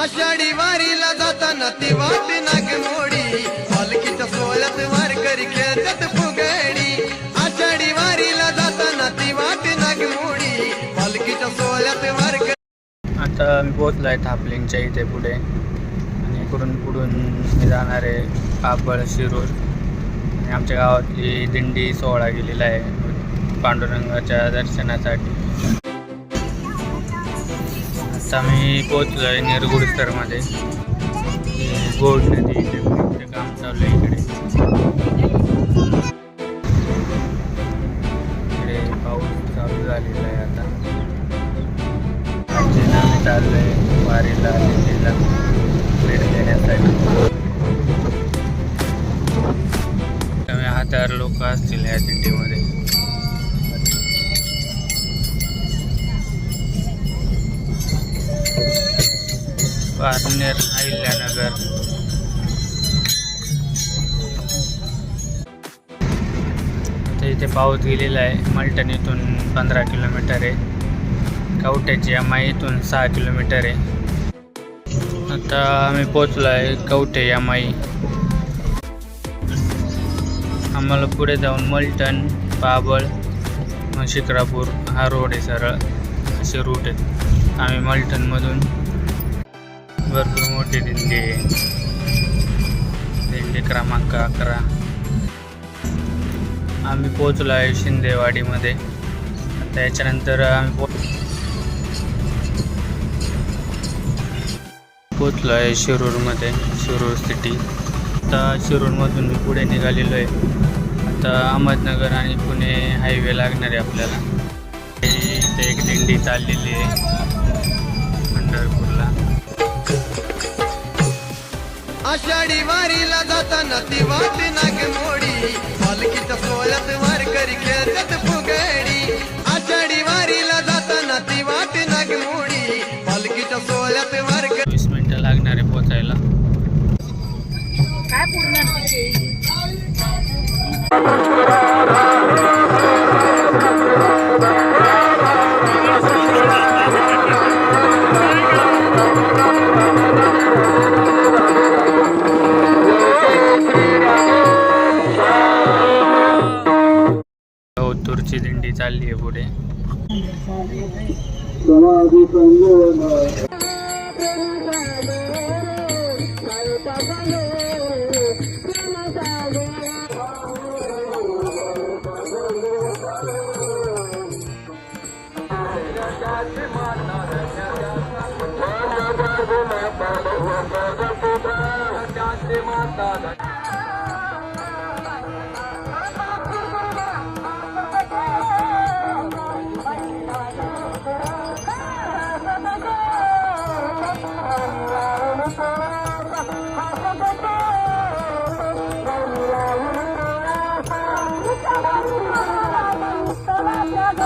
आषाढी वारीला जाताना ती वाट नाग मोडी. पालखीच्या सोहळ्यात वारकरी खेळतात फुगडी. आषाढी वारीला जाताना ती वाट नाग मोडी. पालखीच्या सोहळ्यात वारकरी आता मी पोहोचलो आहे थापलिंगच्या इथे पुढे. आणि इकडून पुढून मी जाणार आहे कापळ शिरूर. आणि आमच्या गावातली दिंडी सोहळा गेलेला आहे. पांडुरंगाच्या दर्शनासाठी. आता मी पोचलो आहे निरगुडसरमध्ये गोड नदी इथे काम चालू आहे इकडे. इकडे पाऊस चालू झालेला आहे आता. म्हणजे आम्ही चाललो आहे वारीला दिल्लीला भेट देण्यासाठी. हजार लोक असतील या दिंडीमध्ये पारनेर अहिल्यानगर आता इथे पाऊस गेलेला आहे. मलटण इथून पंधरा किलोमीटर आहे. कवट्याची एमाई इथून सहा किलोमीटर आहे. आता आम्ही पोचलो आहे कवटे यमाई. आम्हाला पुढे जाऊन मलटण पाबळ शिक्रापूर हा रोड आहे सरळ. असे रूट आहेत. आम्ही मलटणमधून भरपूर मोठी दिंडी. आहे दिंडी क्रमांक अकरा. आम्ही पोचलो आहे शिंदेवाडीमध्ये. आता याच्यानंतर आम्ही पोचलो आहे शिरूरमध्ये शिरूर सिटी. आता शिरूरमधून मी पुढे निघालेलो आहे. आता अहमदनगर आणि पुणे हायवे लागणार आहे आपल्याला. इथे एक दिंडी चाललेली आहे. पंढरपूर. आषाढी वारीला जाताना ती वाट नाग मोडी. पालखीच्या सोहळ्यात वारकरी खेळतात फुगडी. आषाढी वारीला जाताना ती वाट नाग मोडी. पालखीच्या सोहळ्यात वारकरी वीस मिनटं लागणार आहे पोचायला. काय पूर्ण मयूरची दिंडी चालली आहे पुढे माता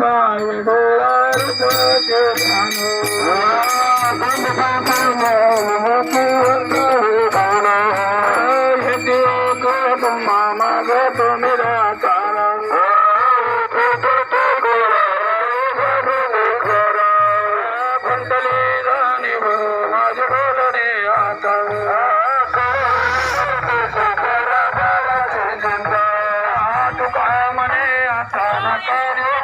बाल बोराज Sanitario.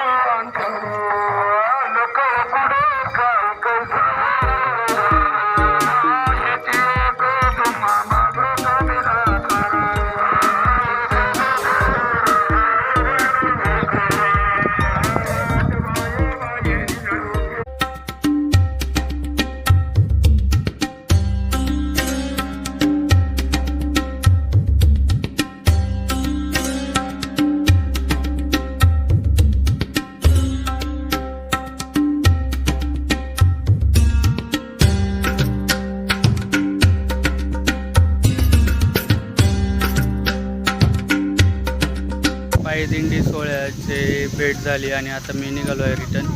लेट झाली आणि आता मी निघालो आहे रिटर्न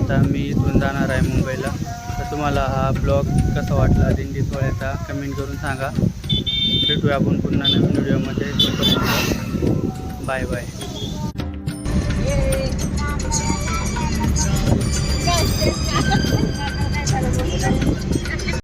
आता मी इथून जाणार आहे मुंबईला. तर तुम्हाला हा ब्लॉग कसा वाटला? दिंडी सोहळ्याचा कमेंट करून सांगा. भेटूया आपण पुन्हा नवीन व्हिडिओमध्ये बाय बाय